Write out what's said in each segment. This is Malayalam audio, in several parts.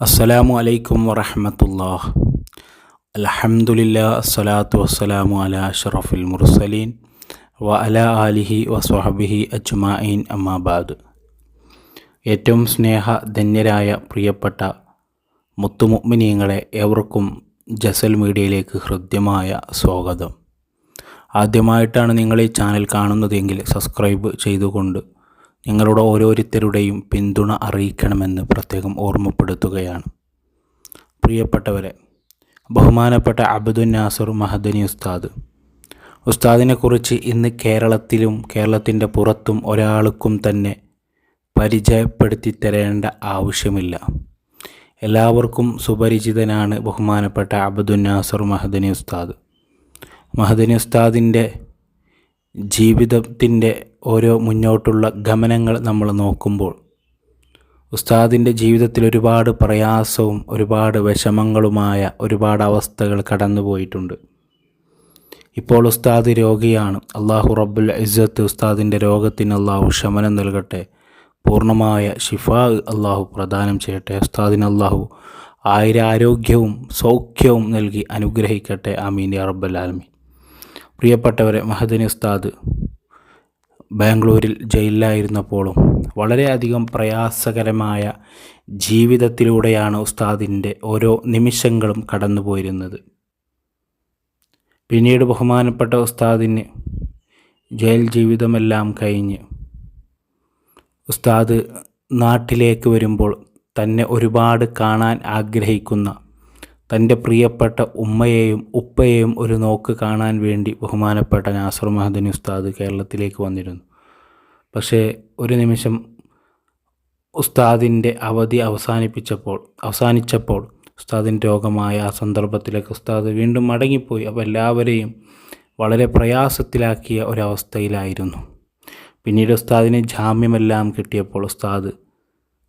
അസ്സലാമു അലൈക്കും വറഹമത്തുല്ലാഹ് അലഹമുല്ല അസ്സലാത്തു വസ്സലാമു അല അഷറഫുൽ മുർസലീൻ വ അല ആലിഹി വസ്വഹബിഹി അജ്മായിൻ അമ്മാബാദ് ഏറ്റവും സ്നേഹധന്യരായ പ്രിയപ്പെട്ട മുത്തുമുഗ്മിനീങ്ങളെ ഏവർക്കും ജസൽ മീഡിയയിലേക്ക് ഹൃദ്യമായ സ്വാഗതം. ആദ്യമായിട്ടാണ് നിങ്ങൾ ഈ ചാനൽ കാണുന്നതെങ്കിൽ സബ്സ്ക്രൈബ് ചെയ്തുകൊണ്ട് നിങ്ങളുടെ ഓരോരുത്തരുടെയും പിന്തുണ അറിയിക്കണമെന്ന് പ്രത്യേകം ഓർമ്മപ്പെടുത്തുകയാണ്. പ്രിയപ്പെട്ടവരെ ബഹുമാനപ്പെട്ട അബ്ദുൽ നാസർ മഹദനി ഉസ്താദ് ഉസ്താദിനെക്കുറിച്ച് ഇന്ന് കേരളത്തിലും കേരളത്തിന്റെ പുറത്തും ഒരാൾക്കും തന്നെ പരിചയപ്പെടുത്തി തരേണ്ട ആവശ്യമില്ല. എല്ലാവർക്കും സുപരിചിതനാണ് ബഹുമാനപ്പെട്ട അബ്ദുൽ നാസർ മഹദനി ഉസ്താദ്. മഹദനി ഉസ്താദിന്റെ ജീവിതത്തിന്റെ ഓരോ മുന്നോട്ടുള്ള ഗമനങ്ങൾ നമ്മൾ നോക്കുമ്പോൾ ഉസ്താദിന്റെ ജീവിതത്തിൽ ഒരുപാട് പ്രയാസവും ഒരുപാട് വിഷമങ്ങളുമായ ഒരുപാട് അവസ്ഥകൾ കടന്നു പോയിട്ടുണ്ട്. ഇപ്പോൾ ഉസ്താദ് രോഗിയാണ്. അള്ളാഹു റബ്ബുൽ ഇസ്സത്ത് ഉസ്താദിന്റെ രോഗത്തിന് അള്ളാഹു ശമനം നൽകട്ടെ. പൂർണമായ ഷിഫാ അള്ളാഹു പ്രദാനം ചെയ്യട്ടെ. ഉസ്താദിന് അള്ളാഹു ആയിരാരോഗ്യവും സൗഖ്യവും നൽകി അനുഗ്രഹിക്കട്ടെ. അമീൻ റബ്ബൽ ആലമീൻ. പ്രിയപ്പെട്ടവരെ മഹദിനി ഉസ്താദ് ബാംഗ്ലൂരിൽ ജയിലിലായിരുന്നപ്പോഴും വളരെയധികം പ്രയാസകരമായ ജീവിതത്തിലൂടെയാണ് ഉസ്താദിന്റെ ഓരോ നിമിഷങ്ങളും കടന്നു പോയിരുന്നത് പിന്നീട് ബഹുമാനപ്പെട്ട ഉസ്താദിന് ജയിൽ ജീവിതമെല്ലാം കഴിഞ്ഞ് ഉസ്താദ് നാട്ടിലേക്ക് വരുമ്പോൾ തന്നെ ഒരുപാട് കാണാൻ ആഗ്രഹിക്കുന്ന തന്റെ പ്രിയപ്പെട്ട ഉമ്മയെയും ഉപ്പയെയും ഒരു നോക്ക് കാണാൻ വേണ്ടി ബഹുമാനപ്പെട്ട നാസർ മഹദനി ഉസ്താദ് കേരളത്തിലേക്ക് വന്നിരുന്നു. പക്ഷേ ഒരു നിമിഷം ഉസ്താദിന്റെ അവധി അവസാനിപ്പിച്ചപ്പോൾ അവസാനിച്ചപ്പോൾ ഉസ്താദിന്റെ രോഗമായ ആ സന്ദർഭത്തിലേക്ക് ഉസ്താദ് വീണ്ടും മടങ്ങിപ്പോയി. അപ്പോൾ എല്ലാവരെയും വളരെ പ്രയാസത്തിലാക്കിയ ഒരവസ്ഥയിലായിരുന്നു. പിന്നീട് ഉസ്താദിന് ജാമ്യമെല്ലാം കിട്ടിയപ്പോൾ ഉസ്താദ്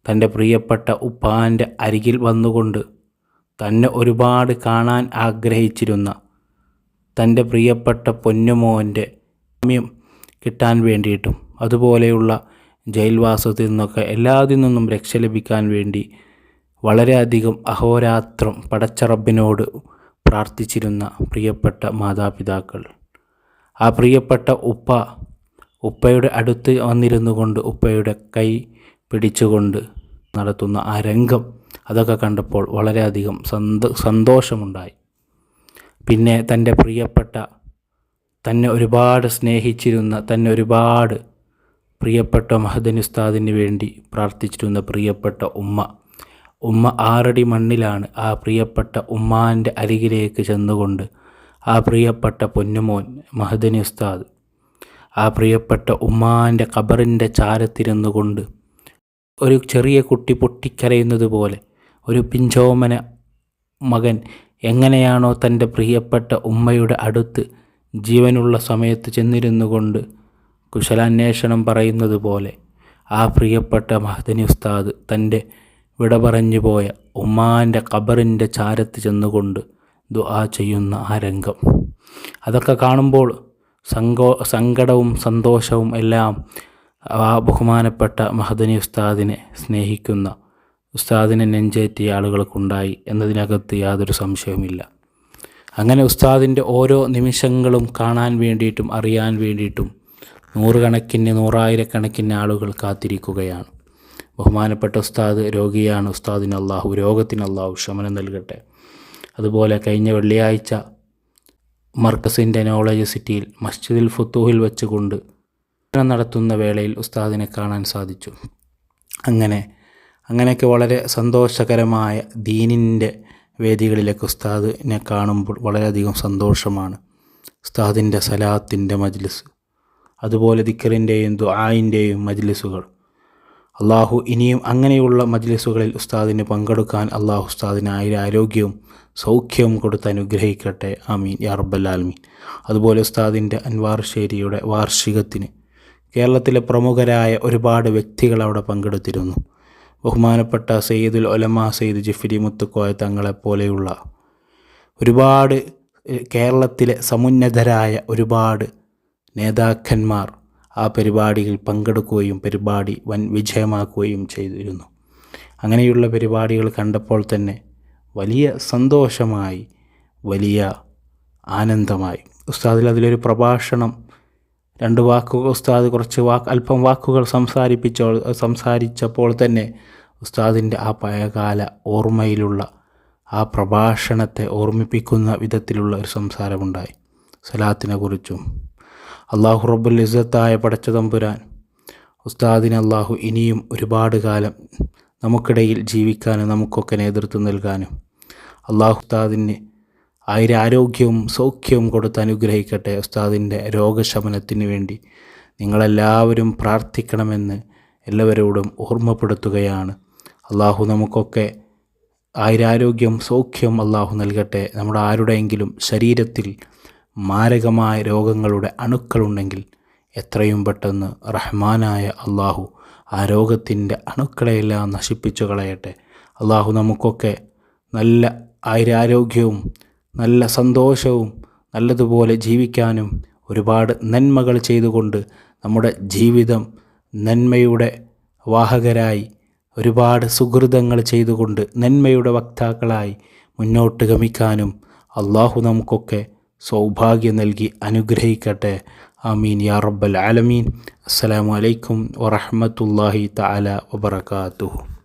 തന്റെ പ്രിയപ്പെട്ട ഉപ്പാന്റെ അരികിൽ വന്നുകൊണ്ട് തന്നെ ഒരുപാട് കാണാൻ ആഗ്രഹിച്ചിരുന്ന തന്റെ പ്രിയപ്പെട്ട പൊന്നുമോന്റെ സമയം കിട്ടാൻ വേണ്ടിയിട്ടും അതുപോലെയുള്ള ജയിൽവാസത്തിൽ നിന്നൊക്കെ എല്ലാതിൽ നിന്നും രക്ഷ ലഭിക്കാൻ വേണ്ടി വളരെയധികം അഹോരാത്രം പടച്ചറബിനോട് പ്രാർത്ഥിച്ചിരുന്ന പ്രിയപ്പെട്ട മാതാപിതാക്കൾ. ആ പ്രിയപ്പെട്ട ഉപ്പ ഉപ്പയുടെ അടുത്ത് വന്നിരുന്നു കൊണ്ട് ഉപ്പയുടെ കൈ പിടിച്ചുകൊണ്ട് നടത്തുന്ന ആ രംഗം അതൊക്കെ കണ്ടപ്പോൾ വളരെയധികം സന്തോ സന്തോഷമുണ്ടായി. പിന്നെ തന്റെ പ്രിയപ്പെട്ട തന്നെ ഒരുപാട് സ്നേഹിച്ചിരുന്ന തന്നെ ഒരുപാട് പ്രിയപ്പെട്ട മഹദൻ ഉസ്താദിന് വേണ്ടി പ്രാർത്ഥിച്ചിരുന്ന പ്രിയപ്പെട്ട ഉമ്മ. ഉമ്മ ആറടി മണ്ണിലാണ് ആ പ്രിയപ്പെട്ട ഉമ്മാന്റെ അരികിലേക്ക് ചെന്നുകൊണ്ട് ആ പ്രിയപ്പെട്ട പൊന്നുമോൻ മഹദനി ഉസ്താദ് ആ പ്രിയപ്പെട്ട ഉമ്മാന്റെ കബറിന്റെ ചാരത്തിരുന്നു കൊണ്ട് ഒരു ചെറിയ കുട്ടി പൊട്ടിക്കരയുന്നത് പോലെ ഒരു പിഞ്ചോമന മകൻ എങ്ങനെയാണോ തന്റെ പ്രിയപ്പെട്ട ഉമ്മയുടെ അടുത്ത് ജീവനുള്ള സമയത്ത് ചെന്നിരുന്നു കൊണ്ട് കുശലാന്വേഷണം പറയുന്നത് പോലെ ആ പ്രിയപ്പെട്ട മഹദനി ഉസ്താദ് തന്റെ വിട പറഞ്ഞു പോയ ഉമ്മാന്റെ ഖബറിന്റെ ചാരത്ത് ചെന്നുകൊണ്ട് ദുആ ചെയ്യുന്ന ആ രംഗം. അതൊക്കെ കാണുമ്പോൾ സങ്കോ സങ്കടവും സന്തോഷവും എല്ലാം ആ ബഹുമാനപ്പെട്ട മഹദനി ഉസ്താദിനെ സ്നേഹിക്കുന്ന ഉസ്താദിനെ നെഞ്ചേറ്റിയ ആളുകൾക്കുണ്ടായി എന്നതിനകത്ത് യാതൊരു സംശയവുമില്ല. അങ്ങനെ ഉസ്താദിന്റെ ഓരോ നിമിഷങ്ങളും കാണാൻ വേണ്ടിയിട്ടും അറിയാൻ വേണ്ടിയിട്ടും നൂറുകണക്കിന് നൂറായിരക്കണക്കിന് ആളുകൾ കാത്തിരിക്കുകയാണ്. ബഹുമാനപ്പെട്ട ഉസ്താദ് രോഗിയാണ് ഉസ്താദിന് അള്ളാഹു രോഗത്തിന് അള്ളാഹു ശമനം നൽകട്ടെ. അതുപോലെ കഴിഞ്ഞ വെള്ളിയാഴ്ച മർക്കസിന്റെ നോളജ് സിറ്റിയിൽ മസ്ജിദിൽ ഫുത്തൂഹിൽ വെച്ചുകൊണ്ട് നടത്തുന്ന വേളയിൽ ഉസ്താദിനെ കാണാൻ സാധിച്ചു. അങ്ങനെ അങ്ങനെയൊക്കെ വളരെ സന്തോഷകരമായ ദീനിന്റെ വേദികളിലേക്ക് ഉസ്താദിനെ കാണുമ്പോൾ വളരെയധികം സന്തോഷമാണ്. ഉസ്താദിന്റെ സലാത്തിന്റെ മജ്ലിസ് അതുപോലെ ദിക്കറിന്റെയും ദുആയിന്റെയും മജ്ലിസുകൾ. അള്ളാഹു ഇനിയും അങ്ങനെയുള്ള മജ്ലിസുകളിൽ ഉസ്താദിന് പങ്കെടുക്കാൻ അള്ളാഹു ഉസ്താദിന് ആയിരം ആരോഗ്യവും സൗഖ്യവും കൊടുത്ത് അനുഗ്രഹിക്കട്ടെ. ആമീൻ. യാ അതുപോലെ ഉസ്താദിന്റെ അൻവാർ ഷേരിയുടെ വാർഷികത്തിന് കേരളത്തിലെ പ്രമുഖരായ ഒരുപാട് വ്യക്തികൾ അവിടെ പങ്കെടുത്തിരുന്നു. ബഹുമാനപ്പെട്ട സയ്യിദുൽ ഒലമ സെയ്ദ് ജിഫിരി മുത്തുക്കോയ തങ്ങളെപ്പോലെയുള്ള ഒരുപാട് കേരളത്തിലെ സമുന്നതരായ ഒരുപാട് നേതാക്കന്മാർ ആ പരിപാടിയിൽ പങ്കെടുക്കുകയും പരിപാടി വൻ വിജയമാക്കുകയും ചെയ്തിരുന്നു. അങ്ങനെയുള്ള പരിപാടികൾ കണ്ടപ്പോൾ തന്നെ വലിയ സന്തോഷമായി വലിയ ആനന്ദമായി. ഉസ്താദിൽ അതിലൊരു പ്രഭാഷണം രണ്ട് വാക്കുകൾ ഉസ്താദ് കുറച്ച് വാക്ക് അല്പം വാക്കുകൾ സംസാരിപ്പിച്ചോ സംസാരിച്ചപ്പോൾ തന്നെ ഉസ്താദിന്റെ ആ പഴയകാല ഓർമ്മയിലുള്ള ആ പ്രഭാഷണത്തെ ഓർമ്മിപ്പിക്കുന്ന വിധത്തിലുള്ള ഒരു സംസാരമുണ്ടായി. സലാത്തിനെ കുറിച്ചും അള്ളാഹു റബ്ബുൽ ഇസ്സത്തായ പടച്ച തമ്പുരാൻ ഉസ്താദിന് അള്ളാഹു ഇനിയും ഒരുപാട് കാലം നമുക്കിടയിൽ ജീവിക്കാനും നമുക്കൊക്കെ നേതൃത്വം നൽകാനും അള്ളാഹു ആയിരാരോഗ്യവും സൗഖ്യവും കൊടുത്ത് അനുഗ്രഹിക്കട്ടെ ഉസ്താദിന്റെ രോഗശമനത്തിന് വേണ്ടി. നിങ്ങളെല്ലാവരും പ്രാർത്ഥിക്കണമെന്ന് എല്ലാവരോടും ഓർമ്മപ്പെടുത്തുകയാണ്. അള്ളാഹു നമുക്കൊക്കെ ആയിരാരോഗ്യം സൗഖ്യം അള്ളാഹു നൽകട്ടെ. നമ്മുടെ ആരുടെയെങ്കിലും ശരീരത്തിൽ മാരകമായ രോഗങ്ങളുടെ അണുക്കളുണ്ടെങ്കിൽ എത്രയും പെട്ടെന്ന് റഹ്മാനായ അള്ളാഹു ആ രോഗത്തിന്റെ അണുക്കളെയെല്ലാം നശിപ്പിച്ചു കളയട്ടെ. അള്ളാഹു നമുക്കൊക്കെ നല്ല ആയിരാരോഗ്യവും നല്ല സന്തോഷവും നല്ലതുപോലെ ജീവിക്കാനും ഒരുപാട് നന്മകൾ ചെയ്തുകൊണ്ട് നമ്മുടെ ജീവിതം നന്മയുടെ വാഹകരായി ഒരുപാട് സുഹൃതങ്ങൾ ചെയ്തുകൊണ്ട് നന്മയുടെ വക്താക്കളായി മുന്നോട്ട് ഗമിക്കാനും അള്ളാഹു നമുക്കൊക്കെ സൗഭാഗ്യം നൽകി അനുഗ്രഹിക്കട്ടെ. ആമീൻ. യാ റബ്ബൽ ആലമീൻ. അസ്സലാമു അലൈക്കും വറഹ്മത്തുള്ളാഹി തആല വബറകാതുഹു.